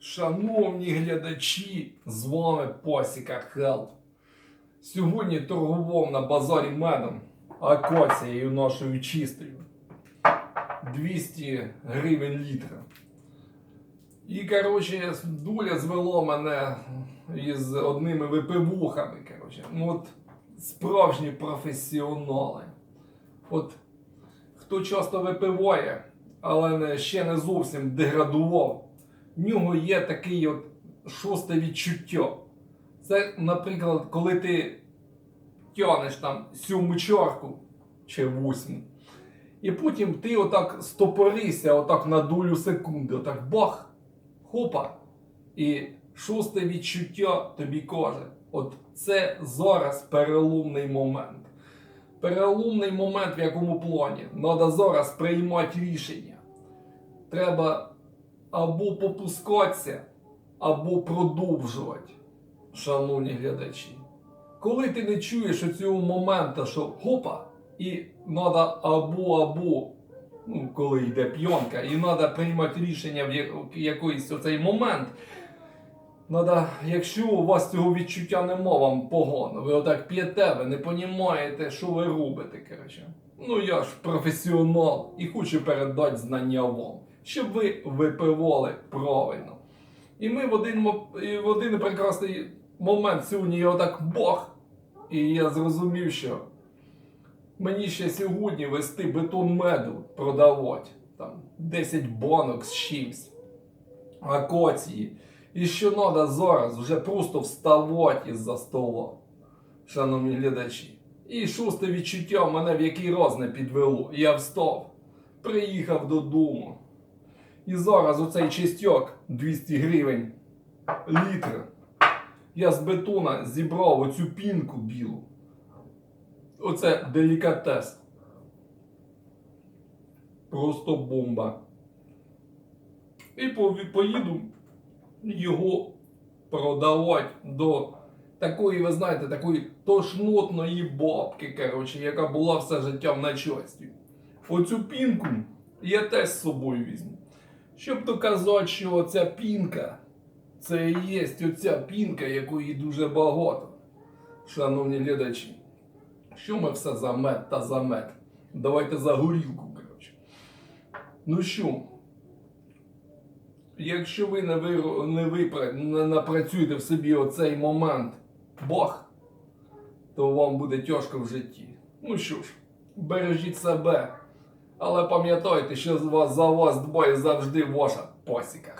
Шановні глядачі, з вами Посіка Хелп. Сьогодні торгував на базарі медом акоцією нашою чистою. 200 гривень літра. І, коротше, доля звело мене із одними випивухами. Коротше. Ну, от справжні професіонали. От хто часто випиває, але ще не зовсім деградував, в нього є такий от шосте відчуття. Це, наприклад, коли ти тянеш там сьому чарку чи восьму, і потім ти отак стопоришся отак на долю секунди, отак бах, хопа. І шосте відчуття тобі каже: от це зараз переломний момент. Переломний момент в якому плані? Треба зараз приймати рішення. Треба або попускатися, або продовжувати, шановні глядачі. Коли ти не чуєш цього моменту, що хопа, і треба або або, ну, коли йде п'янка, і треба приймати рішення в якийсь оцей момент. Надо, якщо у вас цього відчуття нема, вам погано. Ви отак п'єте, ви не розумієте, що ви робите. Коротше. Ну я ж професіонал і хочу передати знання вам, щоб ви випивали правильно. І ми в один, в один прекрасний момент сьогодні я отак бах. І я зрозумів, що мені ще сьогодні вести бетон меду продавати. Там 10 банок з чимсь. Акоції. І що треба зараз вже просто вставати із-за стола, шановні глядачі. І шосте відчуття мене в який раз не підвело. Я встав, приїхав додому. І зараз оцей чистяк 200 гривень літр. Я з бетона зібрав оцю пінку білу. Оце делікатес. Просто бомба. І поїду його продавати до такої, ви знаєте, такої тошнотної бабки, коротше, яка була все життя в начальстві. Оцю пінку я теж з собою візьму. Щоб доказати, що ця пінка, це і є оця пінка, якої дуже багато. Шановні глядачі, що ми все за мед та за мед? Давайте за горілку, коротше. Ну що? Якщо ви не, виро- не, випра... не напрацюєте в собі оцей момент бах, то вам буде тяжко в житті. Ну що ж, бережіть себе, але пам'ятайте, що за вас дбає завжди ваша посіка.